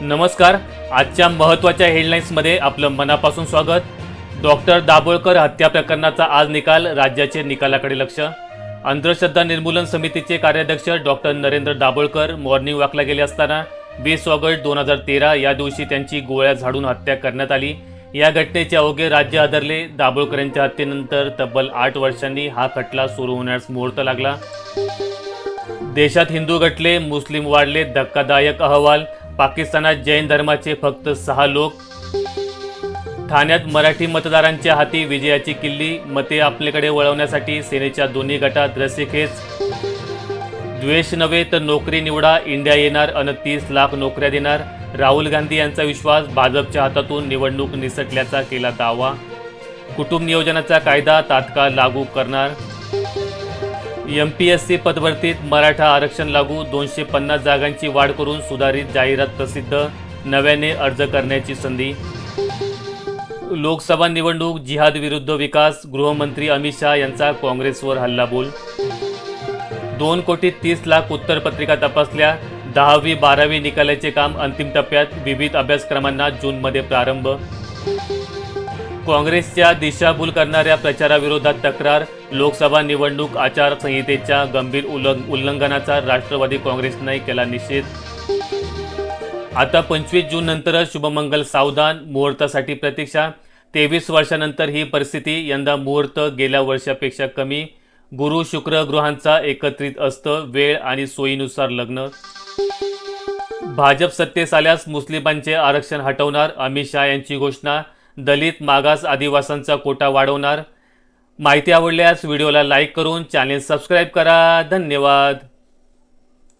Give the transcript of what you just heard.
नमस्कार. आजच्या महत्त्वाच्या हेडलाईन्समध्ये आपलं मनापासून स्वागत. डॉक्टर दाभोळकर हत्या प्रकरणाचा आज निकाल राज्याचे निकालाकडे लक्ष. अंधश्रद्धा निर्मूलन समितीचे कार्याध्यक्ष डॉक्टर नरेंद्र दाभोळकर मॉर्निंग वॉकला गेले असताना वीस ऑगस्ट दोन हजार तेरा या दिवशी त्यांची गोळ्या झाडून हत्या करण्यात आली. या घटनेचे अवघे राज्य आदरले. दाभोळकर यांच्या हत्येनंतर तब्बल आठ वर्षांनी हा खटला सुरू होण्यास मुहूर्त लागला. देशात हिंदू घटले मुस्लिम वाढले धक्कादायक अहवाल पाकिस्तानात जैन धर्माचे फक्त सहा लोक. ठाण्यात मराठी मतदारांच्या हाती विजयाची किल्ली मते आपल्याकडे वळवण्यासाठी सेनेच्या दोन्ही गटात रस्सीखेच द्वेष नव्हे तर नोकरी निवडा इंडिया येणार अन तीस लाख नोकऱ्या देणार. राहुल गांधी यांचा विश्वास भाजपच्या हातातून निवडणूक निसटल्याचा केला दावा. कुटुंब नियोजनाचा कायदा तात्काळ लागू करणार. एम पी एस सी पदभरतीत मराठा आरक्षण लागू दोनशे पन्नास जागांची वाढ करून सुधारित जाहिरात प्रसिद्ध. नव्याने अर्ज करण्याची संधी. लोकसभा निवडणूक जिहाद विरुद्ध विकास गृहमंत्री अमित शहा यांचा काँग्रेसवर हल्लाबोल. दोन कोटी तीस लाख उत्तरपत्रिका तपासल्या. दहावी बारावी निकालाचे काम अंतिम टप्प्यात. विविध अभ्यासक्रमांना जूनमध्ये प्रारंभ. काँग्रेसच्या दिशाभूल करणाऱ्या प्रचाराविरोधात तक्रार लोकसभा निवडणूक आचारसंहितेच्या गंभीर उल्लंघ उल्लंघनाचा राष्ट्रवादी काँग्रेसने केला निषेध. आता पंचवीस जून नंतरच शुभमंगल सावधान मुहूर्तासाठी प्रतीक्षा. तेवीस वर्षानंतर ही परिस्थिती यंदा मुहूर्त गेल्या वर्षापेक्षा कमी. गुरु शुक्र गृहांचा एकत्रित असतं वेळ आणि सोयीनुसार लग्न. भाजप सत्तेस आल्यास मुस्लिमांचे आरक्षण हटवणार अमित शहा यांची घोषणा. दलित मागास आदिवासांचा कोटा वाढवणार. माहिती आवडल्यास व्हिडिओला लाईक करून चॅनेल सबस्क्राईब करा. धन्यवाद.